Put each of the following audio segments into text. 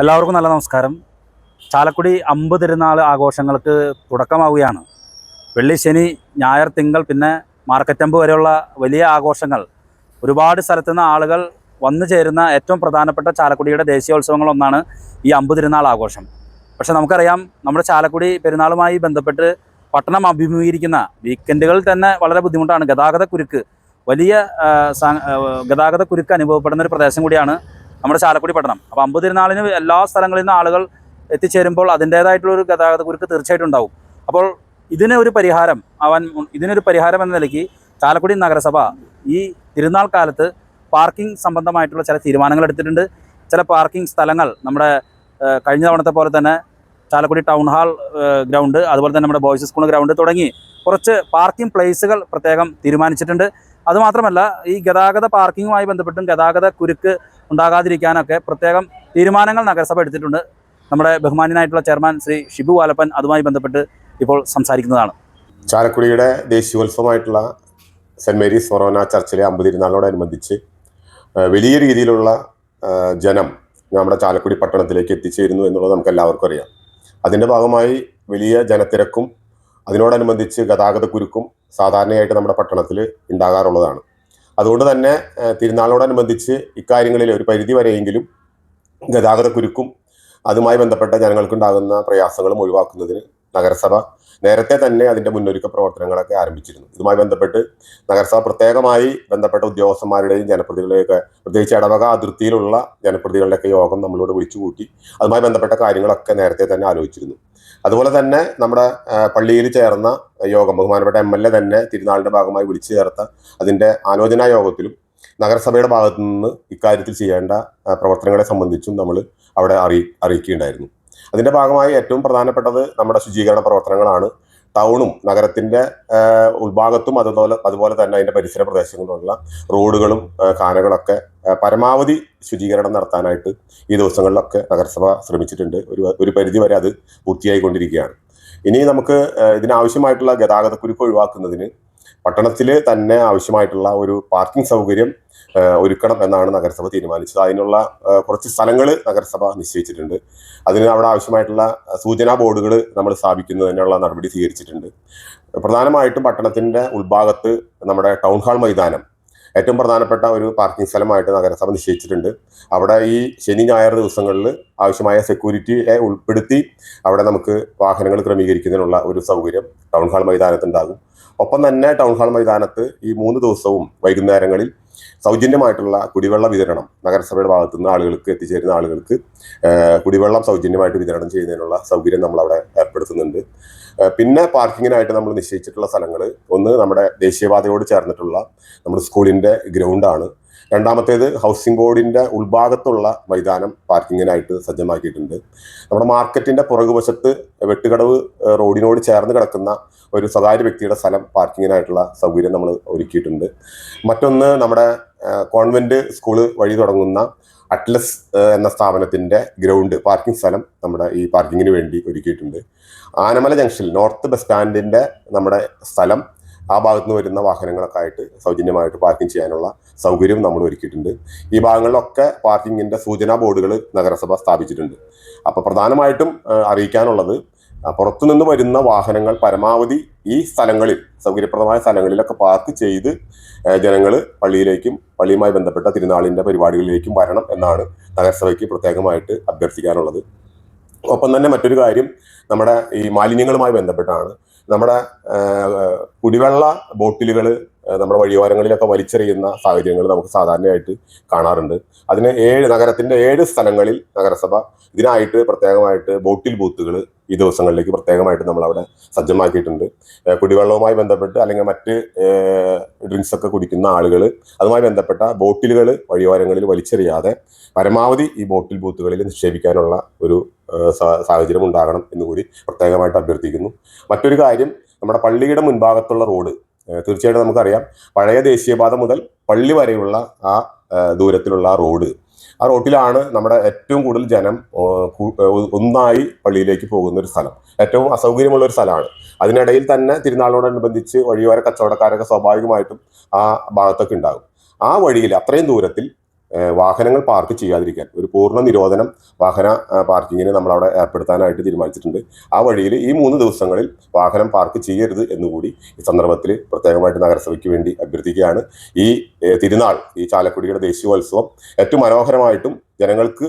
എല്ലാവർക്കും നല്ല നമസ്കാരം. ചാലക്കുടി അമ്പ് തിരുനാൾ ആഘോഷങ്ങൾക്ക് തുടക്കമാവുകയാണ്. വെള്ളി ശനി ഞായർ തിങ്കൾ പിന്നെ മാർക്കറ്റമ്പ് വരെയുള്ള വലിയ ആഘോഷങ്ങൾ. ഒരുപാട് സ്ഥലത്തു നിന്ന് ആളുകൾ വന്നു ചേരുന്ന ഏറ്റവും പ്രധാനപ്പെട്ട ചാലക്കുടിയുടെ ദേശീയോത്സവങ്ങളൊന്നാണ് ഈ അമ്പ് തിരുനാൾ ആഘോഷം. പക്ഷെ നമുക്കറിയാം നമ്മുടെ ചാലക്കുടി പെരുന്നാളുമായി ബന്ധപ്പെട്ട് പട്ടണം അഭിമുഖീകരിക്കുന്ന വീക്കെൻഡുകളിൽ തന്നെ വളരെ ബുദ്ധിമുട്ടാണ്. ഗതാഗത കുരുക്ക് വലിയ ഗതാഗത കുരുക്ക് അനുഭവപ്പെടുന്ന ഒരു പ്രദേശം കൂടിയാണ് നമ്മുടെ ചാലക്കുടി പട്ടണം. അപ്പോൾ അമ്പത് തിരുനാളിന് എല്ലാ സ്ഥലങ്ങളിൽ നിന്ന് ആളുകൾ എത്തിച്ചേരുമ്പോൾ അതിന്റേതായിട്ടുള്ള ഒരു ഗതാഗത കുരുക്ക് തീർച്ചയായിട്ടും ഉണ്ടാവും. അപ്പോൾ ഇതിന് ഒരു പരിഹാരം അവൻ ഇതിനൊരു പരിഹാരം എന്ന നിലയ്ക്ക് ചാലക്കുടി നഗരസഭ ഈ തിരുനാൾ കാലത്ത് പാർക്കിംഗ് സംബന്ധമായിട്ടുള്ള ചില തീരുമാനങ്ങൾ എടുത്തിട്ടുണ്ട്. ചില പാർക്കിംഗ് സ്ഥലങ്ങൾ നമ്മുടെ കഴിഞ്ഞ തവണത്തെ പോലെ തന്നെ ചാലക്കുടി ടൗൺ ഹാൾ ഗ്രൗണ്ട് അതുപോലെ തന്നെ നമ്മുടെ ബോയ്സ് സ്കൂൾ ഗ്രൗണ്ട് തുടങ്ങി കുറച്ച് പാർക്കിംഗ് പ്ലേസുകൾ പ്രത്യേകം തീരുമാനിച്ചിട്ടുണ്ട്. അതുമാത്രമല്ല ഈ ഗതാഗത പാർക്കിങ്ങുമായി ബന്ധപ്പെട്ടും ഗതാഗത കുരുക്ക് ഉണ്ടാകാതിരിക്കാനൊക്കെ പ്രത്യേകം തീരുമാനങ്ങൾ നഗരസഭ എടുത്തിട്ടുണ്ട്. നമ്മുടെ ബഹുമാന്യനായിട്ടുള്ള ചെയർമാൻ ശ്രീ ഷിബു വാലപ്പൻ അതുമായി ബന്ധപ്പെട്ട് ഇപ്പോൾ സംസാരിക്കുന്നതാണ്. ചാലക്കുടിയുടെ ദേശീയോത്സവമായിട്ടുള്ള സെന്റ് മേരീസ് ഫൊറോന ചർച്ചിലെ ആ, വലിയ രീതിയിലുള്ള ജനം നമ്മുടെ ചാലക്കുടി പട്ടണത്തിലേക്ക് എത്തിച്ചേരുന്നു എന്നുള്ളത് നമുക്ക് എല്ലാവർക്കും അറിയാം. അതിന്റെ ഭാഗമായി വലിയ ജനത്തിരക്കും അതിനോടനുബന്ധിച്ച് ഗതാഗത കുരുക്കും സാധാരണയായിട്ട് നമ്മുടെ പട്ടണത്തിൽ ഉണ്ടാകാറുള്ളതാണ്. അതുകൊണ്ട് തന്നെ തിരുനാളോടനുബന്ധിച്ച് ഇക്കാര്യങ്ങളിൽ ഒരു പരിധി വരെയെങ്കിലും ഗതാഗത കുരുക്കും അതുമായി ബന്ധപ്പെട്ട ജനങ്ങൾക്കുണ്ടാകുന്ന പ്രയാസങ്ങളും ഒഴിവാക്കുന്നതിന് നഗരസഭ നേരത്തെ തന്നെ അതിന്റെ മുന്നൊരുക്ക പ്രവർത്തനങ്ങളൊക്കെ ആരംഭിച്ചിരുന്നു. ഇതുമായി ബന്ധപ്പെട്ട് നഗരസഭ പ്രത്യേകമായി ബന്ധപ്പെട്ട ഉദ്യോഗസ്ഥന്മാരുടെയും ജനപ്രതികളുടെയൊക്കെ പ്രത്യേകിച്ച് ഇടവക അതിർത്തിയിലുള്ള ജനപ്രതിനിധികളുടെയൊക്കെ യോഗം നമ്മളോട് വിളിച്ചു കൂട്ടി അതുമായി ബന്ധപ്പെട്ട കാര്യങ്ങളൊക്കെ നേരത്തെ തന്നെ ആലോചിച്ചിരുന്നു. അതുപോലെ തന്നെ നമ്മുടെ പള്ളിയിൽ ചേർന്ന യോഗം ബഹുമാനപ്പെട്ട എം എൽ എ തന്നെ തിരുനാളിന്റെ ഭാഗമായി വിളിച്ചു ചേർത്ത അതിന്റെ ആലോചനാ യോഗത്തിലും നഗരസഭയുടെ ഭാഗത്തു നിന്ന് ഇക്കാര്യത്തിൽ ചെയ്യേണ്ട പ്രവർത്തനങ്ങളെ സംബന്ധിച്ചും നമ്മൾ അവിടെ അറിയി അറിയിക്കുകയുണ്ടായിരുന്നു. അതിന്റെ ഭാഗമായി ഏറ്റവും പ്രധാനപ്പെട്ടത് നമ്മുടെ ശുചീകരണ പ്രവർത്തനങ്ങളാണ്. ടൗണും നഗരത്തിന്റെ ഉൾഭാഗത്തും അതുപോലെ അതുപോലെ തന്നെ അതിന്റെ പരിസര പ്രദേശങ്ങളിലുള്ള റോഡുകളും കാനകളൊക്കെ പരമാവധി ശുചീകരണം നടത്താനായിട്ട് ഈ ദിവസങ്ങളിലൊക്കെ നഗരസഭ ശ്രമിച്ചിട്ടുണ്ട്. ഒരു ഒരു പരിധി വരെ അത് പൂർത്തിയായിക്കൊണ്ടിരിക്കുകയാണ്. ഇനി നമുക്ക് ഇതിനാവശ്യമായിട്ടുള്ള ഗതാഗത കുരുക്ക് ഒഴിവാക്കുന്നതിന് പട്ടണത്തിൽ തന്നെ ആവശ്യമായിട്ടുള്ള ഒരു പാർക്കിംഗ് സൗകര്യം ഒരുക്കണം എന്നാണ് നഗരസഭ തീരുമാനിച്ചത്. അതിനുള്ള കുറച്ച് സ്ഥലങ്ങൾ നഗരസഭ നിശ്ചയിച്ചിട്ടുണ്ട്. അതിന് അവിടെ ആവശ്യമായിട്ടുള്ള സൂചനാ ബോർഡുകൾ നമ്മൾ സ്ഥാപിക്കുന്നതിനുള്ള നടപടി സ്വീകരിച്ചിട്ടുണ്ട്. പ്രധാനമായിട്ടും പട്ടണത്തിന്റെ ഉൾഭാഗത്ത് നമ്മുടെ ടൗൺ ഹാൾ മൈതാനം ഏറ്റവും പ്രധാനപ്പെട്ട ഒരു പാർക്കിംഗ് സ്ഥലമായിട്ട് നഗരസഭ നിശ്ചയിച്ചിട്ടുണ്ട്. അവിടെ ഈ ശനി ഞായർ ദിവസങ്ങളിൽ ആവശ്യമായ സെക്യൂരിറ്റിയെ ഉൾപ്പെടുത്തി അവിടെ നമുക്ക് വാഹനങ്ങൾ ക്രമീകരിക്കുന്നതിനുള്ള ഒരു സൗകര്യം ടൗൺ ഹാൾ മൈതാനത്തുണ്ടാകും. ഒപ്പം തന്നെ ടൗൺ ഹാൾ മൈതാനത്ത് ഈ മൂന്ന് ദിവസവും വൈകുന്നേരങ്ങളിൽ സൗജന്യമായിട്ടുള്ള കുടിവെള്ള വിതരണം നഗരസഭയുടെ ഭാഗത്തു നിന്ന് ആളുകൾക്ക് എത്തിച്ചേരുന്ന ആളുകൾക്ക് കുടിവെള്ളം സൗജന്യമായിട്ട് വിതരണം ചെയ്യുന്നതിനുള്ള സൗകര്യം നമ്മൾ അവിടെ ഏർപ്പെടുത്തുന്നുണ്ട് പിന്നെ പാർക്കിങ്ങിനായിട്ട് നമ്മൾ നിശ്ചയിച്ചിട്ടുള്ള സ്ഥലങ്ങൾ ഒന്ന് നമ്മുടെ ദേശീയപാതയോട് ചേർന്നിട്ടുള്ള നമ്മുടെ സ്കൂളിന്റെ ഗ്രൗണ്ടാണ്. രണ്ടാമത്തേത് ഹൗസിംഗ് ബോർഡിന്റെ ഉൾഭാഗത്തുള്ള മൈതാനം പാർക്കിങ്ങിനായിട്ട് സജ്ജമാക്കിയിട്ടുണ്ട്. നമ്മുടെ മാർക്കറ്റിന്റെ പുറകുവശത്ത് വെട്ടുകടവ് റോഡിനോട് ചേർന്ന് കിടക്കുന്ന ഒരു സ്വകാര്യ വ്യക്തിയുടെ സ്ഥലം പാർക്കിങ്ങിനായിട്ടുള്ള സൗകര്യം നമ്മൾ ഒരുക്കിയിട്ടുണ്ട്. മറ്റൊന്ന് നമ്മുടെ കോൺവെന്റ് സ്കൂൾ വഴി തുടങ്ങുന്ന അറ്റ്ലസ് എന്ന സ്ഥാപനത്തിന്റെ ഗ്രൗണ്ട് പാർക്കിംഗ് സ്ഥലം നമ്മുടെ ഈ പാർക്കിങ്ങിന് വേണ്ടി ഒരുക്കിയിട്ടുണ്ട്. ആനമല ജംഗ്ഷൻ നോർത്ത് ബസ് സ്റ്റാൻഡിന്റെ നമ്മുടെ സ്ഥലം ആ ഭാഗത്ത് നിന്ന് വരുന്ന വാഹനങ്ങളൊക്കെ ആയിട്ട് സൗജന്യമായിട്ട് പാർക്കിംഗ് ചെയ്യാനുള്ള സൗകര്യം നമ്മൾ ഒരുക്കിയിട്ടുണ്ട്. ഈ ഭാഗങ്ങളിലൊക്കെ പാർക്കിങ്ങിന്റെ സൂചനാ ബോർഡുകൾ നഗരസഭ സ്ഥാപിച്ചിട്ടുണ്ട്. അപ്പോൾ പ്രധാനമായിട്ടും അറിയിക്കാനുള്ളത് പുറത്തുനിന്ന് വരുന്ന വാഹനങ്ങൾ പരമാവധി ഈ സ്ഥലങ്ങളിൽ സൗകര്യപ്രദമായ സ്ഥലങ്ങളിലൊക്കെ പാർക്ക് ചെയ്ത് ജനങ്ങൾ പള്ളിയിലേക്കും പള്ളിയുമായി ബന്ധപ്പെട്ട തിരുനാളിന്റെ പരിപാടികളിലേക്കും വരണം എന്നാണ് നഗരസഭയ്ക്ക് പ്രത്യേകമായിട്ട് അഭ്യർത്ഥിക്കാനുള്ളത്. ഒപ്പം തന്നെ മറ്റൊരു കാര്യം നമ്മുടെ ഈ മാലിന്യങ്ങളുമായി ബന്ധപ്പെട്ടാണ് നമ്മുടെ കുടിവെള്ള ബോട്ടിലുകൾ നമ്മുടെ വഴിയോരങ്ങളിലൊക്കെ വലിച്ചെറിയുന്ന സാഹചര്യങ്ങൾ നമുക്ക് സാധാരണയായിട്ട് കാണാറുണ്ട്. അതിന് ഏഴ് നഗരത്തിന്റെ ഏഴ് സ്ഥലങ്ങളിൽ നഗരസഭ ഇതിനായിട്ട് പ്രത്യേകമായിട്ട് ബോട്ടിൽ ബൂത്തുകൾ ഈ ദിവസങ്ങളിലേക്ക് പ്രത്യേകമായിട്ട് നമ്മൾ അവിടെ സജ്ജമാക്കിയിട്ടുണ്ട് കുടിവെള്ളവുമായി ബന്ധപ്പെട്ട് അല്ലെങ്കിൽ മറ്റ് ഡ്രിങ്ക്സ് ഒക്കെ കുടിക്കുന്ന ആളുകൾ അതുമായി ബന്ധപ്പെട്ട ബോട്ടിലുകൾ വഴിയോരങ്ങളിൽ വലിച്ചെറിയാതെ പരമാവധി ഈ ബോട്ടിൽ ബൂത്തുകളിൽ നിക്ഷേപിക്കാനുള്ള ഒരു സാഹചര്യം ഉണ്ടാകണം എന്നുകൂടി പ്രത്യേകമായിട്ട് അഭ്യർത്ഥിക്കുന്നു. മറ്റൊരു കാര്യം നമ്മുടെ പള്ളിയുടെ മുൻഭാഗത്തുള്ള റോഡ് തീർച്ചയായിട്ടും നമുക്കറിയാം. പഴയ ദേശീയപാത മുതൽ പള്ളി വരെയുള്ള ആ ദൂരത്തിലുള്ള ആ റോഡ് ആ റോട്ടിലാണ് നമ്മുടെ ഏറ്റവും കൂടുതൽ ജനം ഒന്നായി പള്ളിയിലേക്ക് പോകുന്ന ഒരു സ്ഥലം. ഏറ്റവും അസൗകര്യമുള്ള ഒരു സ്ഥലമാണ്. അതിനിടയിൽ തന്നെ തിരുനാളിനോടനുബന്ധിച്ച് വഴിയോര കച്ചവടക്കാരൊക്കെ സ്വാഭാവികമായിട്ടും ആ ഭാഗത്തൊക്കെ ഉണ്ടാകും. ആ വഴിയിൽ അത്രയും ദൂരത്തിൽ വാഹനങ്ങൾ പാർക്ക് ചെയ്യാതിരിക്കാൻ. ഒരു പൂർണ നിരോധനം വാഹന പാർക്കിങ്ങിന് നമ്മളവിടെ ഏർപ്പെടുത്താനായിട്ട് തീരുമാനിച്ചിട്ടുണ്ട്. ആ വഴിയിൽ ഈ മൂന്ന് ദിവസങ്ങളിൽ വാഹനം പാർക്ക് ചെയ്യരുത് എന്നുകൂടി ഈ സന്ദർഭത്തിൽ പ്രത്യേകമായിട്ട് നഗരസഭയ്ക്ക് വേണ്ടി അഭ്യർത്ഥിക്കുകയാണ്. ഈ തിരുനാൾ ഈ ചാലക്കുടിയുടെ ദേശീയോത്സവം ഏറ്റവും മനോഹരമായിട്ടും ജനങ്ങൾക്ക്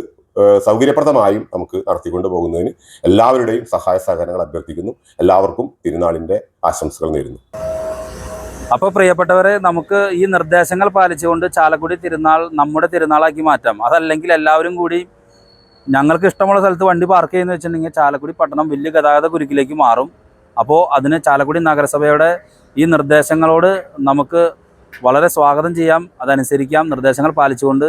സൗകര്യപ്രദമായും നമുക്ക് നടത്തിക്കൊണ്ടു പോകുന്നതിന് എല്ലാവരുടെയും സഹായ സഹകരണങ്ങൾ അഭ്യർത്ഥിക്കുന്നു. എല്ലാവർക്കും തിരുനാളിന്റെ ആശംസകൾ നേരുന്നു. അപ്പോൾ പ്രിയപ്പെട്ടവരെ നമുക്ക് ഈ നിർദ്ദേശങ്ങൾ പാലിച്ചുകൊണ്ട് ചാലക്കുടി തിരുനാൾ നമ്മുടെ തിരുനാളാക്കി മാറ്റാം. അതല്ലെങ്കിൽ എല്ലാവരും കൂടി ഞങ്ങൾക്ക് ഇഷ്ടമുള്ള സ്ഥലത്ത് വണ്ടി പാർക്ക് ചെയ്യുന്ന വെച്ചിട്ടുണ്ടെങ്കിൽ ചാലക്കുടി പട്ടണം വലിയ ഗതാഗത കുരുക്കിലേക്ക് മാറും. അപ്പോൾ അതിന് ചാലക്കുടി നഗരസഭയുടെ ഈ നിർദ്ദേശങ്ങളോട് നമുക്ക് വളരെ സ്വാഗതം ചെയ്യാം. അതനുസരിക്കാം നിർദ്ദേശങ്ങൾ പാലിച്ചുകൊണ്ട്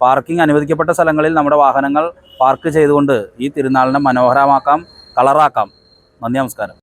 പാർക്കിംഗ് അനുവദിക്കപ്പെട്ട സ്ഥലങ്ങളിൽ നമ്മുടെ വാഹനങ്ങൾ പാർക്ക് ചെയ്തുകൊണ്ട് ഈ തിരുനാളിനെ മനോഹരമാക്കാം കളറാക്കാം നന്ദി നമസ്കാരം.